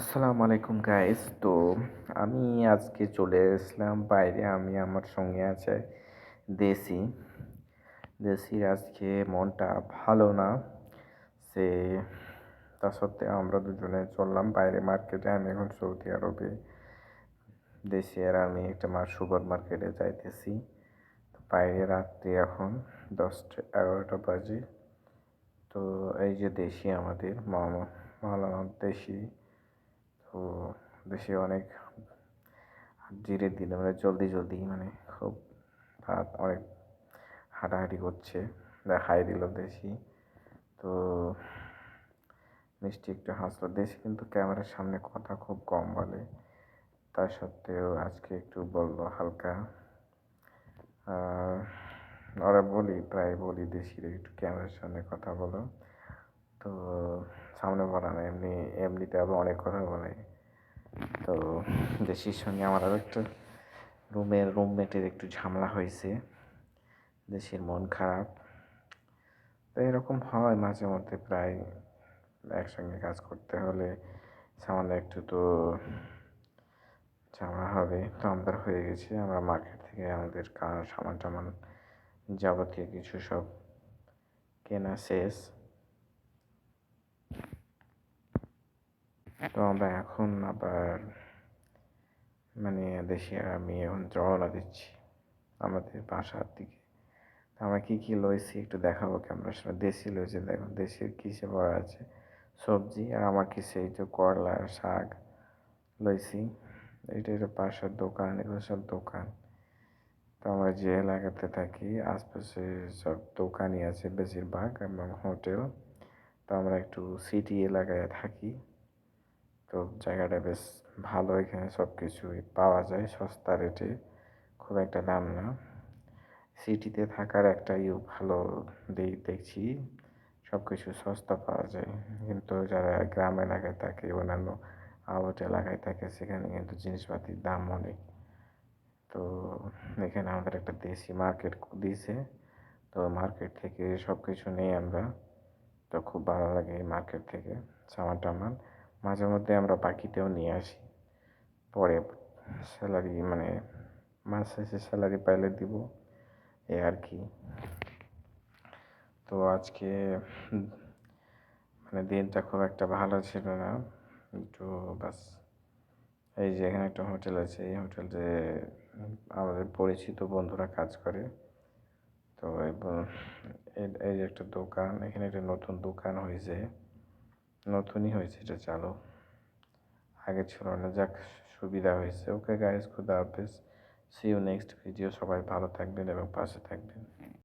আসসালামু আলাইকুম গাইস তো আমি আজকে চলে এসলাম, বাইরে আমি আমার সঙ্গে আছে দেশি দেশির আজকে মনটা ভালো না। সে, তা সত্ত্বেও আমরা দুজনে চললাম বাইরে মার্কেটে, আমি এখন সৌদি আরবে। দেশি আর আমি একটা মার সুপার মার্কেটে যাইতেছি। বাইরে রাত্রি এখন, দশটা, এগারোটা বাজে। তো এই যে দেশি আমাদের, মামা মালানা দেশি। তো দেশে অনেক ধীরে ধীরে মানে জলদি জলদি মানে খুব রাত অনেক হাঁটাহাঁটি করছে, দেখাই দিল দেশি। তো মিষ্টি একটু হাসলো। দেশি কিন্তু ক্যামেরার সামনে কথা খুব কম বলে। তা সত্ত্বেও আজকে একটু বলল হালকা। ওরা বলি, প্রায় বলি দেশির একটু ক্যামেরার সামনে কথা বলো। তো সামনে বলা না এমনি, এমনিতে আবার অনেক কথা বলে। তো দেশির সঙ্গে আমার আরও একটু রুমের রুমমেটের একটু ঝামেলা হয়েছে, দেশির মন খারাপ। তো এরকম হয় মাঝে মধ্যে প্রায় একসঙ্গে কাজ করতে হলে সামান্য একটু তো ঝামেলা হবে। তো আমাদের হয়ে গেছে, আমরা মার্কেট থেকে আমাদের সামান টামান যাবতীয় কিছু সব কেনা শেষ। তো আমরা এখন আবার মানে দেশে আমি এখন রওনা দিচ্ছি আমাদের বাসার দিকে। তো আমরা কী কী লইছি একটু দেখাবো ক্যামেরার সামনে। দেশি লইছে দেখো দেশের কিসে ভরা আছে। সবজি আর আমার কিছু এই যে করলা শাক লইছি। এটা এটা পাশের দোকান, এগুলো সব দোকান। তো আমরা যে এলাকাতে থাকি, আশপাশে সব দোকানই আছে বেশিরভাগ এবং হোটেল। তো আমরা একটু সিটি এলাকায় থাকি। তো জায়গাটা বেশ ভালো, এখানে সব কিছুই পাওয়া যায়। সস্তা রেটে খুব একটা দাম না। সিটিতে থাকার একটা ইউ ভালো দিক দেখছি। সব কিছু সস্তা পাওয়া যায়। কিন্তু যারা গ্রাম এলাকায় থাকে, অন্যান্য আউট এলাকায় থাকে, সেখানে কিন্তু জিনিসপাতির দাম অনেক। তো এখানে আমাদের একটা দেশি মার্কেট দিয়েছে। তো মার্কেট থেকে সব কিছু নেই আমরা। তো খুব ভালো লাগে এই মার্কেট থেকে সামান টামান মাঝে মধ্যে আমরা বাকিতেও নিয়ে আসি। পরে স্যালারি মানে মাস শেষে স্যালারি পাইলে দিব, এ আর কি। তো আজকে মানে দিনটা খুব একটা ভালো ছিল না। একটু বাস, এই যে এখানে একটা হোটেল আছে, এই হোটেলে আমাদের পরিচিত বন্ধুরা কাজ করে। তো এই যে একটা দোকান, এখানে একটা নতুন দোকান হয়েছে। নতুনই হয়েছে, এটা চালু। আগে ছিল না, যাক, সুবিধা হয়েছে। ওকে গাইজ খুদা হাফেজ। সি ইউ নেক্সট ভিডিও সবাই ভালো থাকবেন এবং পাশে থাকবেন।